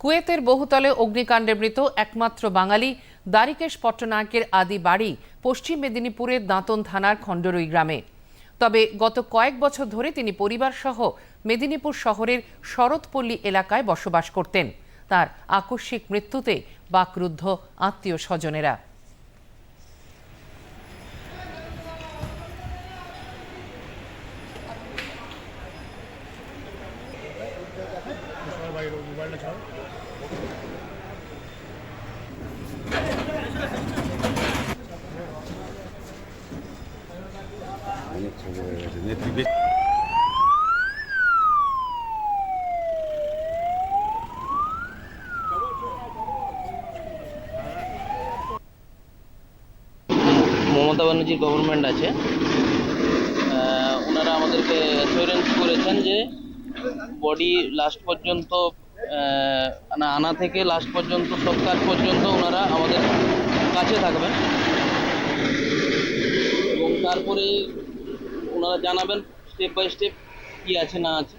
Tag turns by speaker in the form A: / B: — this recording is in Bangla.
A: কুয়েতের বহুতলে অগ্নিকাণ্ডে মৃত একমাত্র বাঙালি দারিকেশ পট্টনায়কের আদি বাড়ি পশ্চিম মেদিনীপুরের দাঁতন থানার খণ্ডরই গ্রামে। তবে গত কয়েক বছর ধরে তিনি পরিবার সহ মেদিনীপুর শহরের শরৎপল্লী এলাকায় বসবাস করতেন। তার আকস্মিক মৃত্যুতে বাকরুদ্ধ আত্মীয় স্বজনেরা।
B: অনেক হয়ে গেছে নেত্রী বেশ
C: মমতা ব্যানার্জির গভর্নমেন্ট আছে। ওনারা আমাদেরকে অ্যাসিওরেন্স করেছেন যে বডি লাস্ট পর্যন্ত না, আনা থেকে লাস্ট পর্যন্ত সব কাজ পর্যন্ত ওনারা আমাদের কাছে থাকবেন। এবং তারপরে ওনারা জানাবেন স্টেপ বাই স্টেপ কী আছে, না আছে।